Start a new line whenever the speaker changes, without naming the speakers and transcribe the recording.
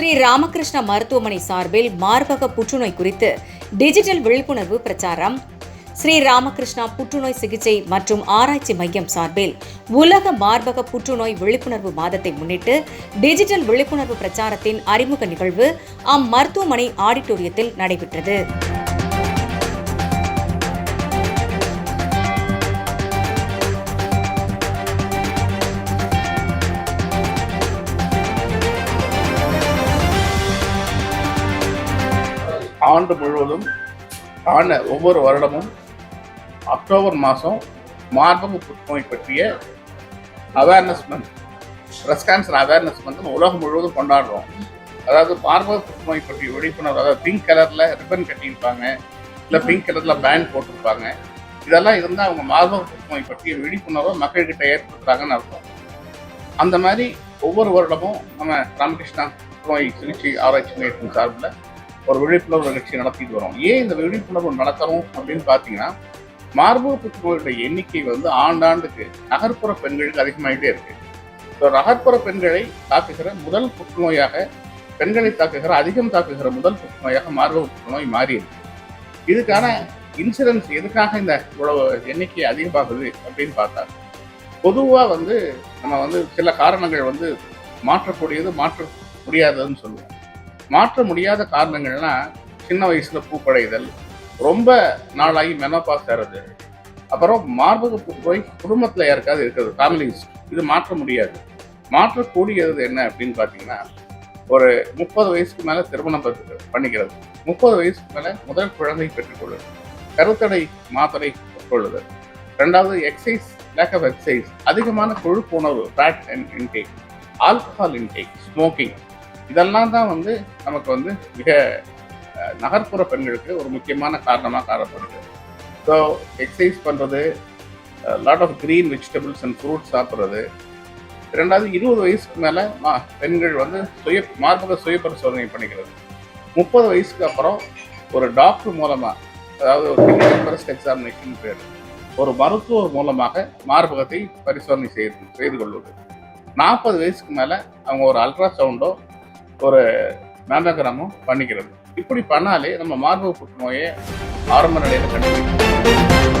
ஸ்ரீ ராமகிருஷ்ணா மருத்துவமனை சார்பில் மார்பக புற்றுநோய் குறித்து டிஜிட்டல் விழிப்புணர்வு பிரச்சாரம். ஸ்ரீ ராமகிருஷ்ணா புற்றுநோய் சிகிச்சை மற்றும் ஆராய்ச்சி மையம் சார்பில் உலக மார்பக புற்றுநோய் விழிப்புணர்வு மாதத்தை முன்னிட்டு டிஜிட்டல் விழிப்புணர்வு பிரச்சாரத்தின் அறிமுக நிகழ்வு அம்மருத்துவமனை ஆடிட்டோரியத்தில் நடைபெற்றது.
ஆண்டு முழுவதும் ஆன ஒவ்வொரு வருடமும் அக்டோபர் மாதம் மார்பக புற்றுநோய் பற்றிய awareness month breast cancer awareness month உலகம் முழுவதும் கொண்டாடுறோம். அதாவது மார்பக புற்றுநோய் பற்றிய விழிப்புணர்வு அதாவது பிங்க் கலரில் ரிப்பன் கட்டியிருப்பாங்க இல்லை பிங்க் கலரில் பேண்ட் போட்டிருப்பாங்க. இதெல்லாம் இருந்தால் அவங்க மார்பக புற்றுநோய் பற்றிய விழிப்புணர்வை மக்கள்கிட்ட ஏற்படுத்துகிறாங்கன்னு அர்த்தம். அந்த மாதிரி ஒவ்வொரு வருடமும் நம்ம ராமகிருஷ்ணா புற்றுநோய் சிகிச்சை ஆராய்ச்சி மையத்தின் சார்பில் ஒரு விழிப்புணர்வு நிகழ்ச்சி நடத்திட்டு வரோம். ஏன் இந்த விழிப்புணர்வு நடத்தணும் அப்படின்னு பார்த்தீங்கன்னா மார்பக புற்றுநோயுடைய எண்ணிக்கை வந்து ஆண்டாண்டுக்கு நகர்ப்புற பெண்களுக்கு அதிகமாகிட்டே இருக்கு. ஸோ நகர்ப்புற பெண்களை தாக்குகிற முதல் புற்றுநோயாக பெண்களை தாக்குகிற அதிகம் தாக்குகிற முதல் புற்றுநோயாக மார்பக புற்றுநோய் மாறி இருக்கு. இதுக்கான இன்சூரன்ஸ் எதுக்காக இந்த இவ்வளவு எண்ணிக்கை அதிகமாகுது அப்படின்னு பார்த்தா பொதுவாக வந்து நம்ம வந்து சில காரணங்கள் வந்து மாற்றக்கூடியது மாற்ற முடியாததுன்னு சொல்லுவோம். மாற்ற முடியாத காரணங்கள்னா சின்ன வயசுல பூப்படைதல் ரொம்ப நாளாகி மெனோபாஸ் ஆகிறது அப்புறம் மார்பக புற்றுநோய் குடும்பத்தில் யாருக்காவது இருக்கிறது ஃபேமிலிஸ் இது மாற்ற முடியாது. மாற்றக்கூடியது என்ன அப்படின்னு பார்த்தீங்கன்னா ஒரு முப்பது வயசுக்கு மேலே திருமணம் பண்ணிக்கிறது. முப்பது வயசுக்கு மேலே முதல் குழந்தை பெற்றுக்கொள்வது. கருத்தடை மாத்திரை கொள்ளுதல் ரெண்டாவது எக்ஸசைஸ் லேக் ஆஃப் எக்ஸசைஸ் அதிகமான கொழுப்புணர்வு fat and intake alcohol intake smoking இதெல்லாம் தான் வந்து நமக்கு வந்து மிக நகர்ப்புற பெண்களுக்கு ஒரு முக்கியமான காரணமாக காணப்படுது. ஸோ எக்ஸசைஸ் பண்ணுறது lot of green vegetables and fruits சாப்பிட்றது. ரெண்டாவது இருபது வயசுக்கு மேலே பெண்கள் வந்து சுய மார்பக சுய பரிசோதனை பண்ணிக்கிறது. முப்பது வயசுக்கு அப்புறம் ஒரு டாக்டர் மூலமாக அதாவது ஒரு இன்ட்ரெஸ்ட் எக்ஸாமினேஷன் பேர் ஒரு மருத்துவர் மூலமாக மார்பகத்தை பரிசோதனை செய்து செய்து கொள்வது. நாற்பது வயசுக்கு மேலே அவங்க ஒரு அல்ட்ராசவுண்டோ ஒரு மேமோகிராமோ பண்ணிக்கிறது. இப்படி பண்ணாலே நம்ம மார்பக புற்றுநோயை ஆரம்ப நிலையில் கண்டுபிடிக்கலாம்